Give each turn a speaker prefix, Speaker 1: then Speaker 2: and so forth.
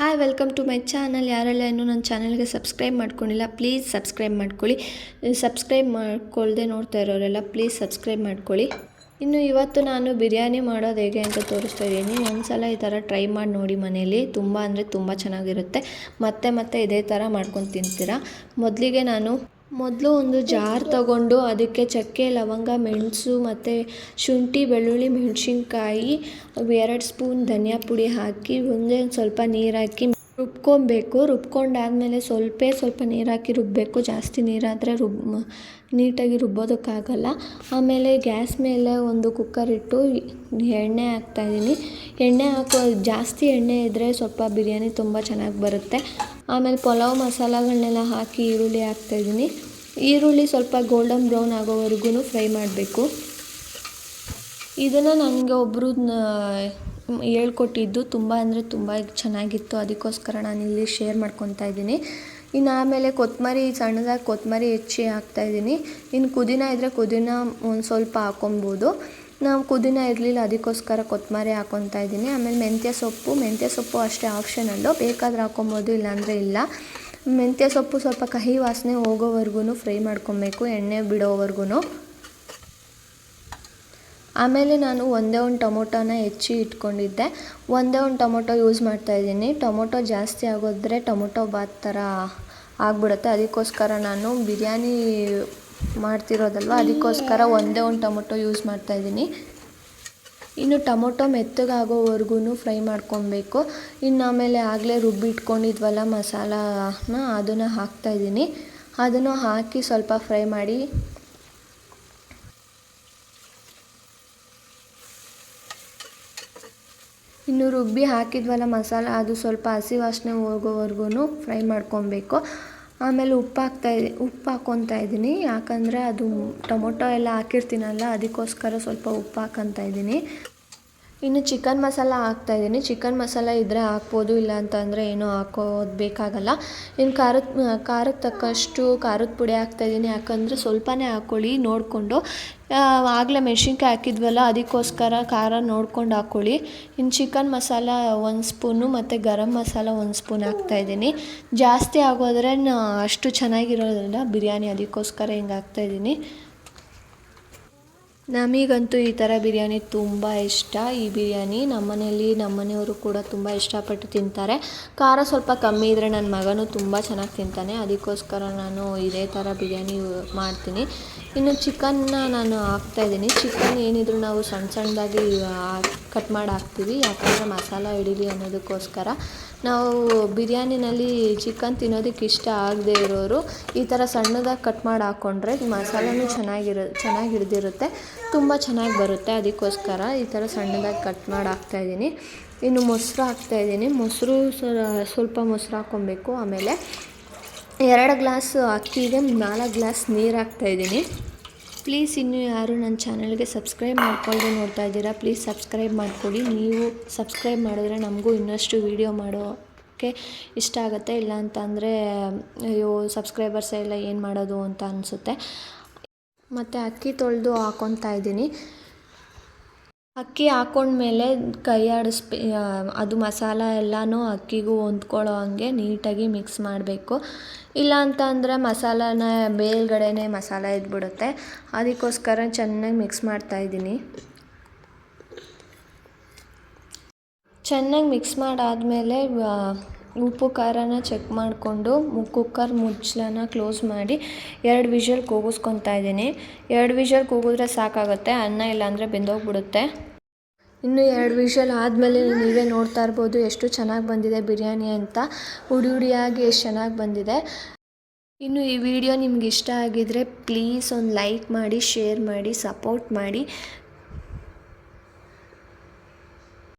Speaker 1: Hi welcome to my channel ಯಾರೆಲ್ಲ ಇನ್ನೂ ನನ್ನ ಚಾನಲ್ಗೆ ಸಬ್ಸ್ಕ್ರೈಬ್ ಮಾಡ್ಕೊಂಡಿಲ್ಲ ಪ್ಲೀಸ್ ಸಬ್ಸ್ಕ್ರೈಬ್ ಮಾಡ್ಕೊಳ್ಳಿ. ಸಬ್ಸ್ಕ್ರೈಬ್ ಮಾಡ್ಕೊಳ್ಳದೆ ನೋಡ್ತಾ ಇರೋರೆಲ್ಲ ಪ್ಲೀಸ್ ಸಬ್ಸ್ಕ್ರೈಬ್ ಮಾಡ್ಕೊಳ್ಳಿ. ಇನ್ನು ಇವತ್ತು ನಾನು ಬಿರಿಯಾನಿ ಮಾಡೋದು ಹೇಗೆ ಅಂತ ತೋರಿಸ್ತಾ ಇದ್ದೀನಿ. ಒಂದ್ಸಲ ಈ ಥರ ಟ್ರೈ ಮಾಡಿ ನೋಡಿ ಮನೆಯಲ್ಲಿ. ತುಂಬ ಅಂದರೆ ತುಂಬ ಚೆನ್ನಾಗಿರುತ್ತೆ. ಮತ್ತೆ ಮತ್ತೆ ಇದೇ ಥರ ಮಾಡ್ಕೊಂಡು ತಿಂತೀರಾ. ಮೊದಲಿಗೆ ನಾನು ಮೊದಲು ಒಂದು ಜಾರ್ ತಗೊಂಡು ಅದಕ್ಕೆ ಚಕ್ಕೆ, ಲವಂಗ, ಮೆಣಸು ಮತ್ತು ಶುಂಠಿ, ಬೆಳ್ಳುಳ್ಳಿ, ಮೆಣಸಿನ್ಕಾಯಿ ಎರಡು ಸ್ಪೂನ್ ಧನಿಯಾ ಪುಡಿ ಹಾಕಿ ಒಂದೇ ಒಂದು ಸ್ವಲ್ಪ ನೀರು ಹಾಕಿ ರುಬ್ಕೊಬೇಕು. ರುಬ್ಕೊಂಡಾದಮೇಲೆ ಸ್ವಲ್ಪ ಸ್ವಲ್ಪ ನೀರು ಹಾಕಿ ರುಬ್ಬಬೇಕು ಜಾಸ್ತಿ ನೀರಾದರೆ ರುಬ್ ನೀಟಾಗಿ ರುಬ್ಬೋದಕ್ಕಾಗಲ್ಲ. ಆಮೇಲೆ ಗ್ಯಾಸ್ ಮೇಲೆ ಒಂದು ಕುಕ್ಕರ್ ಇಟ್ಟು ಎಣ್ಣೆ ಹಾಕ್ತಾಯಿದ್ದೀನಿ ಎಣ್ಣೆ ಹಾಕೋ, ಜಾಸ್ತಿ ಎಣ್ಣೆ ಇದ್ದರೆ ಸ್ವಲ್ಪ ಬಿರಿಯಾನಿ ತುಂಬ ಚೆನ್ನಾಗಿ ಬರುತ್ತೆ. ಆಮೇಲೆ ಪಲಾವ್ ಮಸಾಲಗಳನ್ನೆಲ್ಲ ಹಾಕಿ ಈರುಳ್ಳಿ ಹಾಕ್ತಾಯಿದ್ದೀನಿ ಈರುಳ್ಳಿ ಸ್ವಲ್ಪ ಗೋಲ್ಡನ್ ಬ್ರೌನ್ ಆಗೋವರೆಗೂ ಫ್ರೈ ಮಾಡಬೇಕು. ಇದನ್ನು ನನಗೆ ಒಬ್ಬರು ಹೇಳ್ಕೊಟ್ಟಿದ್ದು ತುಂಬ ಅಂದರೆ ತುಂಬ ಚೆನ್ನಾಗಿತ್ತು. ಅದಕ್ಕೋಸ್ಕರ ನಾನು ಇಲ್ಲಿ ಶೇರ್ ಮಾಡ್ಕೊತಾ ಇದ್ದೀನಿ. ಇನ್ನು ಆಮೇಲೆ ಕೊತ್ತಂಬರಿ ಸಣ್ಣದಾಗಿ ಕೊತ್ತಂಬರಿ ಹೆಚ್ಚಿ ಹಾಕ್ತಾಯಿದ್ದೀನಿ ಇನ್ನು ಪುದೀನ ಇದ್ದರೆ ಪುದೀನ ಒಂದು ಸ್ವಲ್ಪ ಹಾಕೊಬೋದು ನಾವು ಪುದೀನ ಇರಲಿಲ್ಲ, ಅದಕ್ಕೋಸ್ಕರ ಕೊತ್ತಂಬರಿ ಹಾಕೊತಾ ಇದ್ದೀನಿ. ಆಮೇಲೆ ಮೆಂತ್ಯ ಸೊಪ್ಪು ಮೆಂತ್ಯ ಸೊಪ್ಪು ಅಷ್ಟೇ ಆಪ್ಷನಲ್ಲು ಬೇಕಾದ್ರೆ ಹಾಕೊಬೋದು ಇಲ್ಲಾಂದರೆ ಇಲ್ಲ. ಮೆಂತ್ಯ ಸೊಪ್ಪು ಸ್ವಲ್ಪ ಕಹಿ ವಾಸನೆ ಹೋಗೋವರೆಗೂ ಫ್ರೈ ಮಾಡ್ಕೊಬೇಕು ಎಣ್ಣೆ ಬಿಡೋವರೆಗೂ ಆಮೇಲೆ ನಾನು ಒಂದೇ ಒಂದು ಟೊಮೊಟೊನ ಹೆಚ್ಚಿ ಇಟ್ಕೊಂಡಿದ್ದೆ. ಒಂದೇ ಒಂದು ಟೊಮೊಟೊ ಯೂಸ್ ಮಾಡ್ತಾಯಿದ್ದೀನಿ ಟೊಮೊಟೊ ಜಾಸ್ತಿ ಆಗೋದ್ರೆ ಟೊಮೊಟೊ ಬಾತ್ ಥರ ಆಗಿಬಿಡುತ್ತೆ. ಅದಕ್ಕೋಸ್ಕರ ನಾನು ಬಿರಿಯಾನಿ ಮಾಡ್ತಿರೋದಲ್ವ? ಅದಕ್ಕೋಸ್ಕರ ಒಂದೇ ಒಂದು ಟೊಮೊಟೊ ಯೂಸ್ ಮಾಡ್ತಾಯಿದ್ದೀನಿ ಇನ್ನು ಟೊಮೊಟೊ ಮೆತ್ತಗಾಗೋವರೆಗೂ ಫ್ರೈ ಮಾಡ್ಕೊಬೇಕು. ಇನ್ನು ಆಮೇಲೆ ಆಗಲೇ ರುಬ್ಬಿಟ್ಕೊಂಡಿದ್ವಲ್ಲ ಮಸಾಲಾನ ಅದನ್ನು ಹಾಕ್ತಾಯಿದ್ದೀನಿ ಅದನ್ನು ಹಾಕಿ ಸ್ವಲ್ಪ ಫ್ರೈ ಮಾಡಿ ಇನ್ನು ರುಬ್ಬಿ ಹಾಕಿದ್ವಲ್ಲ ಮಸಾಲ, ಅದು ಸ್ವಲ್ಪ ಹಸಿ ವಾಸನೆ ಹೋಗೋವರೆಗೂ ಫ್ರೈ ಮಾಡ್ಕೊಬೇಕು. ಆಮೇಲೆ ಉಪ್ಪು ಹಾಕ್ತಾ ಉಪ್ಪು ಹಾಕ್ಕೊತಾ ಇದ್ದೀನಿ. ಯಾಕಂದರೆ ಅದು ಟೊಮೊಟೊ ಎಲ್ಲ ಹಾಕಿರ್ತೀನಲ್ಲ, ಅದಕ್ಕೋಸ್ಕರ ಸ್ವಲ್ಪ ಉಪ್ಪು ಹಾಕ್ಕೊತಾ ಇದ್ದೀನಿ. ಇನ್ನು ಚಿಕನ್ ಮಸಾಲ ಹಾಕ್ತಾಯಿದ್ದೀನಿ ಚಿಕನ್ ಮಸಾಲ ಇದ್ದರೆ ಹಾಕ್ಬೋದು ಇಲ್ಲ ಅಂತಂದರೆ ಏನೂ ಹಾಕೋದು ಬೇಕಾಗಲ್ಲ. ಇನ್ನು ಖಾರದ ಖಾರಕ್ಕೆ ತಕ್ಕಷ್ಟು ಖಾರದ ಪುಡಿ ಹಾಕ್ತಾಯಿದ್ದೀನಿ ಯಾಕಂದರೆ ಸ್ವಲ್ಪನೇ ಹಾಕ್ಕೊಳ್ಳಿ ನೋಡಿಕೊಂಡು. ಆಗಲೇ ಮೆಣಸಿನ್ಕಾಯಿ ಹಾಕಿದ್ವಲ್ಲ, ಅದಕ್ಕೋಸ್ಕರ ಖಾರ ನೋಡ್ಕೊಂಡು ಹಾಕ್ಕೊಳ್ಳಿ ಇನ್ನು ಚಿಕನ್ ಮಸಾಲ ಒಂದು ಸ್ಪೂನು ಮತ್ತು ಗರಂ ಮಸಾಲ ಒಂದು ಸ್ಪೂನ್ ಹಾಕ್ತಾಯಿದ್ದೀನಿ ಜಾಸ್ತಿ ಆಗೋದ್ರೆ ಅಷ್ಟು ಚೆನ್ನಾಗಿರೋದ್ರಿಂದ ಬಿರಿಯಾನಿ ಅದಕ್ಕೋಸ್ಕರ ಹಿಂಗೆ ಹಾಕ್ತಾಯಿದ್ದೀನಿ ನಮಗಂತೂ ಈ ಥರ ಬಿರಿಯಾನಿ ತುಂಬ ಇಷ್ಟ. ಈ ಬಿರಿಯಾನಿ ನಮ್ಮ ಮನೆಯಲ್ಲಿ ನಮ್ಮ ಮನೆಯವರು ಕೂಡ ತುಂಬ ಇಷ್ಟಪಟ್ಟು ತಿಂತಾರೆ. ಖಾರ ಸ್ವಲ್ಪ ಕಮ್ಮಿ ಇದ್ದರೆ ನನ್ನ ಮಗನೂ ತುಂಬ ಚೆನ್ನಾಗಿ ತಿಂತಾನೆ. ಅದಕ್ಕೋಸ್ಕರ ನಾನು ಇದೇ ಥರ ಬಿರಿಯಾನಿ ಮಾಡ್ತೀನಿ. ಇನ್ನು ಚಿಕನ್ನ ನಾನು ಹಾಕ್ತಾಯಿದ್ದೀನಿ ಚಿಕನ್ ಏನಿದ್ರು ನಾವು ಸಣ್ಣ ಸಣ್ಣದಾಗಿ ಕಟ್ ಮಾಡಿ ಹಾಕ್ತೀವಿ. ಯಾಕಂದರೆ ಮಸಾಲ ಹಿಡೀಲಿ ಅನ್ನೋದಕ್ಕೋಸ್ಕರ. ನಾವು ಬಿರಿಯಾನಿನಲ್ಲಿ ಚಿಕನ್ ತಿನ್ನೋದಕ್ಕೆ ಇಷ್ಟ ಆಗದೆ ಇರೋರು ಈ ಥರ ಸಣ್ಣದಾಗಿ ಕಟ್ ಮಾಡಿ ಹಾಕ್ಕೊಂಡ್ರೆ ಮಸಾಲೆನೂ ಚೆನ್ನಾಗಿರ ಚೆನ್ನಾಗಿ ಹಿಡಿದಿರುತ್ತೆ ತುಂಬ ಚೆನ್ನಾಗಿ ಬರುತ್ತೆ ಅದಕ್ಕೋಸ್ಕರ ಈ ಥರ ಸಣ್ಣದಾಗಿ ಕಟ್ ಮಾಡಿ ಹಾಕ್ತಾಯಿದ್ದೀನಿ ಇನ್ನು ಮೊಸರು ಹಾಕ್ತಾಯಿದ್ದೀನಿ ಮೊಸರು ಸ್ವಲ್ಪ ಮೊಸರು ಹಾಕ್ಕೊಬೇಕು. ಆಮೇಲೆ ಎರಡು ಗ್ಲಾಸ್ ಅಕ್ಕಿಗೆ ನಾಲ್ಕು ಗ್ಲಾಸ್ ನೀರು ಹಾಕ್ತಾಯಿದ್ದೀನಿ ಪ್ಲೀಸ್ ಇನ್ನೂ ಯಾರು ನನ್ನ ಚಾನಲ್ಗೆ ಸಬ್ಸ್ಕ್ರೈಬ್ ಮಾಡ್ಕೊಳ್ಳದೆ ನೋಡ್ತಾ ಇದ್ದೀರಾ, ಪ್ಲೀಸ್ ಸಬ್ಸ್ಕ್ರೈಬ್ ಮಾಡ್ಕೊಳ್ಳಿ ನೀವು ಸಬ್ಸ್ಕ್ರೈಬ್ ಮಾಡಿದ್ರೆ ನಮಗೂ ಇನ್ನಷ್ಟು ವೀಡಿಯೋ ಮಾಡೋಕ್ಕೆ ಇಷ್ಟ ಆಗುತ್ತೆ. ಇಲ್ಲ ಅಂತಂದರೆ, ಅಯ್ಯೋ, ಸಬ್ಸ್ಕ್ರೈಬರ್ಸ್ ಎಲ್ಲ ಏನು ಮಾಡೋದು ಅಂತ ಅನಿಸುತ್ತೆ. ಮತ್ತು ಅಕ್ಕಿ ತೊಳೆದು ಹಾಕೊತಾ ಇದ್ದೀನಿ. ಅಕ್ಕಿ ಹಾಕೊಂಡ್ಮೇಲೆ ಕೈ ಅದು ಮಸಾಲ ಎಲ್ಲನೂ ಅಕ್ಕಿಗೂ ಹೊಂದ್ಕೊಳ್ಳೋ ಹಂಗೆ ನೀಟಾಗಿ ಮಿಕ್ಸ್ ಮಾಡಬೇಕು. ಇಲ್ಲ ಅಂತ ಅಂದರೆ ಮಸಾಲಾನ ಮೇಲ್ಗಡೆನೇ ಮಸಾಲ ಇದ್ಬಿಡುತ್ತೆ. ಅದಕ್ಕೋಸ್ಕರ ಚೆನ್ನಾಗಿ ಮಿಕ್ಸ್ ಮಾಡ್ತಾಯಿದ್ದೀನಿ ಚೆನ್ನಾಗಿ ಮಿಕ್ಸ್ ಮಾಡಾದಮೇಲೆ ಉಪ್ಪು ಖಾರನ ಚೆಕ್ ಮಾಡಿಕೊಂಡು ಕುಕ್ಕರ್ ಮುಚ್ಚಲನ ಕ್ಲೋಸ್ ಮಾಡಿ ಎರಡು ವಿಷಲ್ ಕೂಗಿಸ್ಕೊತಾ ಇದ್ದೀನಿ. ಎರಡು ವಿಷಲ್ ಕೂಗಿದ್ರೆ ಸಾಕಾಗುತ್ತೆ, ಅನ್ನ ಇಲ್ಲಾಂದರೆ ಬೆಂದೋಗ್ಬಿಡುತ್ತೆ. ಇನ್ನು ಎರಡು ವಿಷಲ್ ಆದಮೇಲೆ ನೀವೇ ನೋಡ್ತಾ ಇರ್ಬೋದು ಎಷ್ಟು ಚೆನ್ನಾಗಿ ಬಂದಿದೆ ಬಿರಿಯಾನಿ ಅಂತ. ಹುಡಿ ಹುಡಿಯಾಗಿ ಎಷ್ಟು ಚೆನ್ನಾಗಿ ಬಂದಿದೆ. ಇನ್ನು ಈ ವಿಡಿಯೋ ನಿಮ್ಗೆ ಇಷ್ಟ ಆಗಿದರೆ ಪ್ಲೀಸ್ ಒಂದು ಲೈಕ್ ಮಾಡಿ ಶೇರ್ ಮಾಡಿ ಸಪೋರ್ಟ್ ಮಾಡಿ.